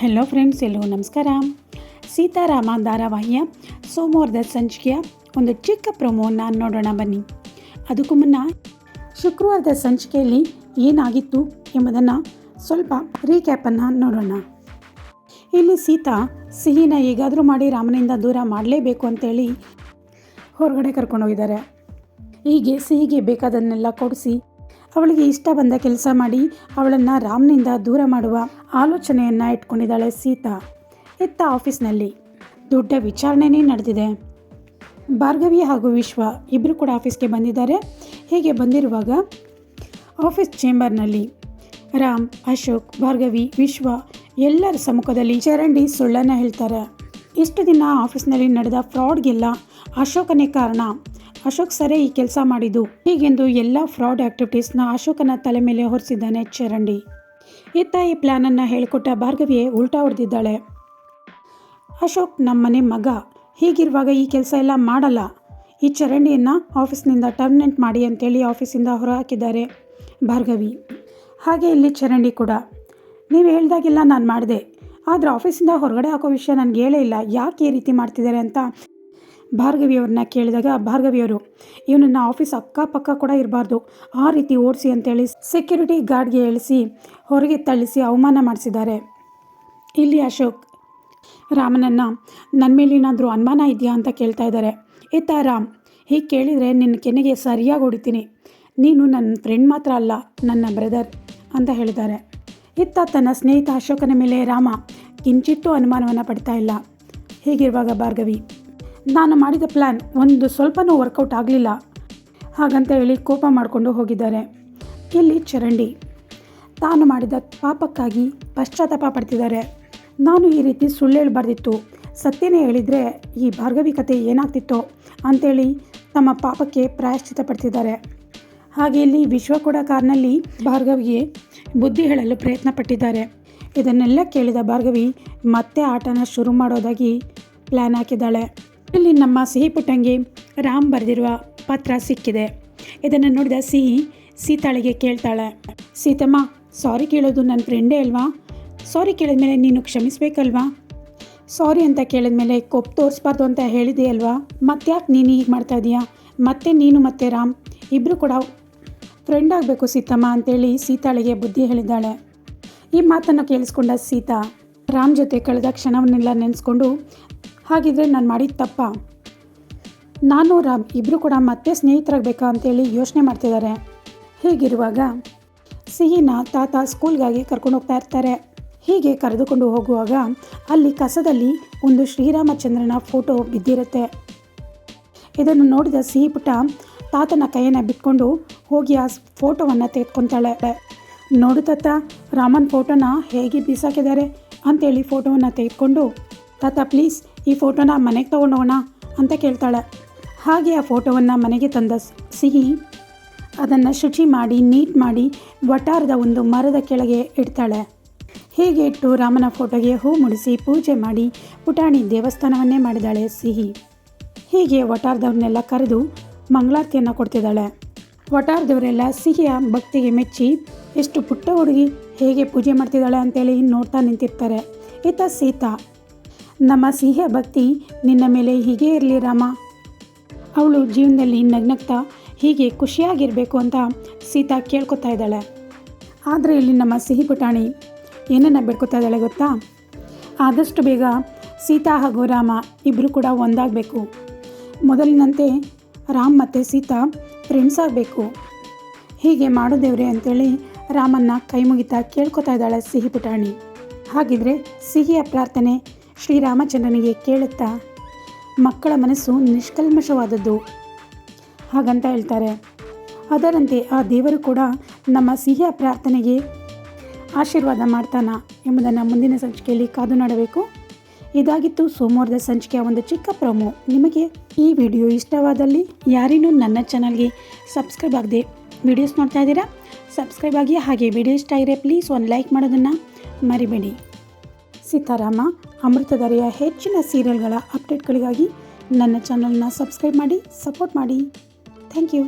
Hello friends ಎಲ್ಲೋ ನಮಸ್ಕಾರ. ಸೀತಾರಾಮ ಧಾರಾವಾಹಿಯ ಸೋಮವಾರದ ಸಂಚಿಕೆಯ ಒಂದು ಚಿಕ್ಕ ಪ್ರೊಮೋನ ನೋಡೋಣ ಬನ್ನಿ. ಅದಕ್ಕೂ ಮುನ್ನ ಶುಕ್ರವಾರದ ಸಂಚಿಕೆಯಲ್ಲಿ ಏನಾಗಿತ್ತು ಎಂಬುದನ್ನು ಸ್ವಲ್ಪ ರೀಕ್ಯಾಪನ್ನು ನೋಡೋಣ. ಇಲ್ಲಿ ಸೀತಾ ಸಿಹಿನ ಹೇಗಾದರೂ ಮಾಡಿ ರಾಮನಿಂದ ದೂರ ಮಾಡಲೇಬೇಕು ಅಂತೇಳಿ ಹೊರಗಡೆ ಕರ್ಕೊಂಡೋಗಿದ್ದಾರೆ ಹೀಗೆ ಸಿಹಿಗೆ ಬೇಕಾದನ್ನೆಲ್ಲ ಕೊಡಿಸಿ ಅವಳಿಗೆ ಇಷ್ಟ ಬಂದ ಕೆಲಸ ಮಾಡಿ ಅವಳನ್ನು ರಾಮ್ನಿಂದ ದೂರ ಮಾಡುವ ಆಲೋಚನೆಯನ್ನು ಇಟ್ಕೊಂಡಿದ್ದಾಳೆ ಸೀತಾ. ಇತ್ತ ಆಫೀಸ್ನಲ್ಲಿ. ದೊಡ್ಡ ವಿಚಾರಣೆನೇ ನಡೆದಿದೆ. ಭಾರ್ಗವಿ ಹಾಗೂ ವಿಶ್ವ ಇಬ್ಬರು ಕೂಡ ಆಫೀಸ್ಗೆ ಬಂದಿದ್ದಾರೆ. ಹೀಗೆ ಬಂದಿರುವಾಗ ಆಫೀಸ್ ಚೇಂಬರ್ನಲ್ಲಿ ರಾಮ್, ಅಶೋಕ್, ಭಾರ್ಗವಿ, ವಿಶ್ವ ಎಲ್ಲರ ಸಮ್ಮುಖದಲ್ಲಿ ಚರಂಡಿ ಸುಳ್ಳನ್ನು ಹೇಳ್ತಾರೆ. ಇಷ್ಟು ದಿನ ಆಫೀಸ್ನಲ್ಲಿ ನಡೆದ ಫ್ರಾಡ್ಗೆಲ್ಲ ಅಶೋಕನೇ ಕಾರಣ. ಅಶೋಕ್ ಸರೇ ಈ ಕೆಲಸ ಮಾಡಿದ್ದು. ಹೀಗೆಂದು ಎಲ್ಲ ಫ್ರಾಡ್ ಆಕ್ಟಿವಿಟೀಸ್ನ ಅಶೋಕನ ತಲೆ ಮೇಲೆ ಹೊರಿಸಿದ್ದಾನೆ ಚರಂಡಿ. ಇತ್ತ ಈ ಪ್ಲ್ಯಾನನ್ನು ಹೇಳಿಕೊಟ್ಟ ಭಾರ್ಗವಿಯೇ ಉಲ್ಟಾ ಹೊಡೆದಿದ್ದಾಳೆ. ಅಶೋಕ್ ನಮ್ಮನೆ ಮಗ. ಹೀಗಿರುವಾಗ ಈ ಕೆಲಸ ಎಲ್ಲ ಮಾಡಲ್ಲ. ಈ ಚರಂಡಿಯನ್ನು ಆಫೀಸ್ನಿಂದ ಟರ್ಮಿನೇಟ್ ಮಾಡಿ ಅಂತೇಳಿ ಆಫೀಸಿಂದ ಹೊರಹಾಕಿದ್ದಾರೆ ಭಾರ್ಗವಿ. ಹಾಗೆ ಇಲ್ಲಿ ಚರಂಡಿ ಕೂಡ. ನೀವು ಹೇಳ್ದಾಗೆಲ್ಲ ನಾನು ಮಾಡಿದೆ. ಆದರೆ ಆಫೀಸಿಂದ ಹೊರಗಡೆ ಹಾಕೋ ವಿಷಯ ನನಗೆ ಹೇಳೇ ಇಲ್ಲ. ಯಾಕೆ ಈ ರೀತಿ ಮಾಡ್ತಿದ್ದಾರೆ ಅಂತ ಭಾರ್ಗವಿಯವ್ರನ್ನ ಕೇಳಿದಾಗ ಭಾರ್ಗವಿಯವರು ಇವನನ್ನ ಆಫೀಸ್ ಅಕ್ಕಪಕ್ಕ ಕೂಡ ಇರಬಾರ್ದು. ಆ ರೀತಿ ಓಡಿಸಿ ಅಂತೇಳಿ ಸೆಕ್ಯೂರಿಟಿ ಗಾರ್ಡ್ಗೆ ಇಳಿಸಿ ಹೊರಗೆ ತಳ್ಳಿಸಿ ಅವಮಾನ ಮಾಡಿಸಿದ್ದಾರೆ. ಇಲ್ಲಿ ಅಶೋಕ್ ರಾಮನನ್ನು ನನ್ನ ಮೇಲೇನಾದರೂ ಅನುಮಾನ ಇದೆಯಾ ಅಂತ ಕೇಳ್ತಾ ಇದ್ದಾರೆ. ಇತ್ತ ರಾಮ್ ಹೀಗೆ ಕೇಳಿದರೆ ನಿನ್ನ ಕೆನೆಗೆ ಸರಿಯಾಗಿ ಹೊಡಿತೀನಿ. ನೀನು ನನ್ನ ಫ್ರೆಂಡ್ ಮಾತ್ರ ಅಲ್ಲ, ನನ್ನ ಬ್ರದರ್ ಅಂತ ಹೇಳಿದ್ದಾರೆ. ಇತ್ತ ತನ್ನ ಸ್ನೇಹಿತ ಅಶೋಕನ ಮೇಲೆ ರಾಮ ಕಿಂಚಿತ್ತೂ ಅನುಮಾನವನ್ನು ಪಡ್ತಾ ಇಲ್ಲ. ಹೀಗಿರುವಾಗ ಭಾರ್ಗವಿ ನಾನು ಮಾಡಿದ ಪ್ಲ್ಯಾನ್ ಒಂದು ಸ್ವಲ್ಪನೂ ವರ್ಕೌಟ್ ಆಗಲಿಲ್ಲ. ಹಾಗಂತ ಹೇಳಿ ಕೋಪ ಮಾಡಿಕೊಂಡು ಹೋಗಿದ್ದಾರೆ. ಇಲ್ಲಿ ಚರಂಡಿ? ತಾನು ಮಾಡಿದ ಪಾಪಕ್ಕಾಗಿ ಪಶ್ಚಾತ್ತಾಪ ಪಡ್ತಿದ್ದಾರೆ. ನಾನು ಈ ರೀತಿ ಸುಳ್ಳು ಹೇಳಬಾರ್ದಿತ್ತು. ಸತ್ಯನೇ ಹೇಳಿದರೆ ಈ ಭಾರ್ಗವಿ ಕತೆ ಏನಾಗ್ತಿತ್ತೋ ಅಂಥೇಳಿ ತಮ್ಮ ಪಾಪಕ್ಕೆ ಪ್ರಾಯಶ್ಚಿತ ಪಡ್ತಿದ್ದಾರೆ. ಹಾಗೆ ಇಲ್ಲಿ ವಿಶ್ವ ಕೂಡ ಕಾರ್ನಲ್ಲಿ ಭಾರ್ಗವಿಗೆ ಬುದ್ಧಿ ಹೇಳಲು ಪ್ರಯತ್ನ ಪಟ್ಟಿದ್ದಾರೆ. ಇದನ್ನೆಲ್ಲ ಕೇಳಿದ ಭಾರ್ಗವಿ ಮತ್ತೆ ಆಟನ ಶುರು ಮಾಡೋದಾಗಿ ಪ್ಲ್ಯಾನ್ ಹಾಕಿದ್ದಾಳೆ. ಇಲ್ಲಿ ನಮ್ಮ ಸಿಹಿ ಪುಟ್ಟಂಗಿ ರಾಮ್ ಬರೆದಿರುವ ಪತ್ರ ಸಿಕ್ಕಿದೆ. ಇದನ್ನು ನೋಡಿದ ಸಿಹಿ ಸೀತಾಳಿಗೆ ಕೇಳ್ತಾಳೆ. ಸೀತಮ್ಮ ಸಾರಿ ಕೇಳೋದು ನನ್ನ ಫ್ರೆಂಡೇ ಅಲ್ವಾ? ಸಾರಿ ಕೇಳಿದ್ಮೇಲೆ ನೀನು ಕ್ಷಮಿಸ್ಬೇಕಲ್ವಾ? ಸಾರಿ ಅಂತ ಕೇಳಿದ್ಮೇಲೆ ಕೊಪ್ಪು ತೋರಿಸ್ಬಾರ್ದು ಅಂತ ಹೇಳಿದೆ ಅಲ್ವಾ? ಮತ್ತ್ಯಾಕೆ ನೀನು ಹೀಗೆ ಮಾಡ್ತಾ ಇದೀಯಾ? ಮತ್ತೆ ನೀನು ಮತ್ತೆ ರಾಮ್ ಇಬ್ಬರು ಕೂಡ ಫ್ರೆಂಡ್ ಆಗಬೇಕು ಸೀತಮ್ಮ ಅಂತೇಳಿ ಸೀತಾಳಿಗೆ ಬುದ್ಧಿ ಹೇಳಿದ್ದಾಳೆ. ಈ ಮಾತನ್ನು ಕೇಳಿಸ್ಕೊಂಡ ಸೀತಾ ರಾಮ್ ಜೊತೆ ಕಳೆದ ಕ್ಷಣವನ್ನೆಲ್ಲ ನೆನೆಸ್ಕೊಂಡು ಹಾಗಿದ್ರೆ ನಾನು ಮಾಡಿದ ತಪ್ಪ. ನಾನು ರಾಮ್ ಇಬ್ಬರು ಕೂಡ ಮತ್ತೆ ಸ್ನೇಹಿತರಾಗಬೇಕಾ ಅಂತೇಳಿ ಯೋಚನೆ ಮಾಡ್ತಿದ್ದಾರೆ ಹೀಗಿರುವಾಗ ಸಿಹಿನ ತಾತ ಸ್ಕೂಲ್ಗಾಗಿ ಕರ್ಕೊಂಡು ಹೋಗ್ತಾ ಇರ್ತಾರೆ. ಹೀಗೆ ಕರೆದುಕೊಂಡು ಹೋಗುವಾಗ ಅಲ್ಲಿ ಕಸದಲ್ಲಿ ಒಂದು ಶ್ರೀರಾಮಚಂದ್ರನ ಫೋಟೋ ಬಿದ್ದಿರುತ್ತೆ. ಇದನ್ನು ನೋಡಿದ ಸಿಹಿ ಪುಟ್ಟ ತಾತನ ಕೈಯನ್ನು ಬಿಟ್ಕೊಂಡು ಹೋಗಿ ಆ ಫೋಟೋವನ್ನು ತೆಗೆದುಕೊತಾಳೆ. ನೋಡು ತಾತ, ರಾಮನ್ ಫೋಟೋನ ಹೇಗೆ ಬೀಸಾಕಿದ್ದಾರೆ ಅಂತೇಳಿ ಫೋಟೋವನ್ನು ತೆಗೆದುಕೊಂಡು, ತಾತ ಪ್ಲೀಸ್ ಈ ಫೋಟೋನ ಮನೆಗೆ ತೊಗೊಂಡೋಗೋಣ ಅಂತ ಕೇಳ್ತಾಳೆ. ಹಾಗೆ ಆ ಫೋಟೋವನ್ನು ಮನೆಗೆ ತಂದ ಸಿಹಿ ಅದನ್ನು ಶುಚಿ ಮಾಡಿ, ನೀಟ್ ಮಾಡಿ ವಟಾರದ ಒಂದು ಮರದ ಕೆಳಗೆ ಇಡ್ತಾಳೆ. ಹೀಗೆ ಇಟ್ಟು ರಾಮನ ಫೋಟೋಗೆ ಹೂ ಮುಡಿಸಿ ಪೂಜೆ ಮಾಡಿ ಪುಟಾಣಿ ದೇವಸ್ಥಾನವನ್ನೇ ಮಾಡಿದಾಳೆ ಸಿಹಿ. ಹೀಗೆ ವಟಾರದವ್ರನ್ನೆಲ್ಲ ಕರೆದು ಮಂಗಳಾರತಿಯನ್ನು ಕೊಡ್ತಿದ್ದಾಳೆ. ವಟಾರದವರೆಲ್ಲ ಸಿಹಿಯ ಭಕ್ತಿಗೆ ಮೆಚ್ಚಿ, ಎಷ್ಟು ಪುಟ್ಟ ಹುಡುಗಿ, ಹೇಗೆ ಪೂಜೆ ಮಾಡ್ತಿದ್ದಾಳೆ? ಅಂತೇಳಿ ನೋಡ್ತಾ ನಿಂತಿರ್ತಾರೆ. ಈತ ಸೀತಾ. ನಮ್ಮ ಸಿಹಿಯ ಭಕ್ತಿ ನಿನ್ನ ಮೇಲೆ ಹೀಗೆ ಇರಲಿ ರಾಮ. ಅವಳು ಜೀವನದಲ್ಲಿ ನಗ್ನಗ್ತಾ ಹೀಗೆ ಖುಷಿಯಾಗಿರಬೇಕು ಅಂತ ಸೀತಾ ಕೇಳ್ಕೊತಾ ಇದ್ದಾಳೆ. ಆದರೆ ಇಲ್ಲಿ ನಮ್ಮ ಸಿಹಿ ಪುಟಾಣಿ ಏನನ್ನು ಬೇಡ್ಕೊತಾ ಇದ್ದಾಳೆ ಗೊತ್ತಾ? ಆದಷ್ಟು ಬೇಗ ಸೀತಾ ಹಾಗೂ ರಾಮ ಇಬ್ಬರು ಕೂಡ ಒಂದಾಗಬೇಕು. ಮೊದಲಿನಂತೆ ರಾಮ್ ಮತ್ತು ಸೀತಾ ಫ್ರೆಂಡ್ಸ್ ಆಗಬೇಕು. ಹೀಗೆ ಮಾಡು ದೇವ್ರೆ ಅಂತೇಳಿ ರಾಮನ್ನ ಕೈ ಮುಗಿತಾ ಕೇಳ್ಕೊತಾ ಇದ್ದಾಳೆ ಸಿಹಿ ಪುಟಾಣಿ. ಹಾಗಿದ್ರೆ ಸಿಹಿಯ ಪ್ರಾರ್ಥನೆ ಶ್ರೀರಾಮಚಂದ್ರನಿಗೆ ಕೇಳುತ್ತಾ, ಮಕ್ಕಳ ಮನಸ್ಸು ನಿಷ್ಕಲ್ಮಶವಾದದ್ದು. ಹಾಗಂತ ಹೇಳ್ತಾರೆ. ಅದರಂತೆ ಆ ದೇವರು ಕೂಡ ನಮ್ಮ ಸಿಹಿಯ ಪ್ರಾರ್ಥನೆಗೆ ಆಶೀರ್ವಾದ ಮಾಡ್ತಾನ ಎಂಬುದನ್ನು ಮುಂದಿನ ಸಂಚಿಕೆಯಲ್ಲಿ ಕಾದು ನೋಡಬೇಕು. ಇದಾಗಿತ್ತು ಸೋಮವಾರದ ಸಂಚಿಕೆಯ ಒಂದು ಚಿಕ್ಕ ಪ್ರೊಮೋ. ನಿಮಗೆ ಈ ವಿಡಿಯೋ ಇಷ್ಟವಾದಲ್ಲಿ ಯಾರಿನೂ ನನ್ನ ಚಾನಲ್ಗೆ ಸಬ್ಸ್ಕ್ರೈಬ್ ಆಗದೆ ವಿಡಿಯೋಸ್ ನೋಡ್ತಾ ಇದ್ದೀರಾ? ಸಬ್ಸ್ಕ್ರೈಬ್ ಆಗಿ ಹಾಗೆ ವಿಡಿಯೋ ಇಷ್ಟ ಆಗಿದ್ರೆ ಪ್ಲೀಸ್ ಒಂದು ಲೈಕ್ ಮಾಡೋದನ್ನು ಮರಿಬೇಡಿ. ಸೀತಾರಾಮ ಅಮೃತಧಾರೆಯ ಹೆಚ್ಚಿನ ಸೀರಿಯಲ್ಗಳ ಅಪ್ಡೇಟ್ಗಳಿಗಾಗಿ ನನ್ನ ಚಾನಲ್ನ ಸಬ್ಸ್ಕ್ರೈಬ್ ಮಾಡಿ ಸಪೋರ್ಟ್ ಮಾಡಿ. Thank you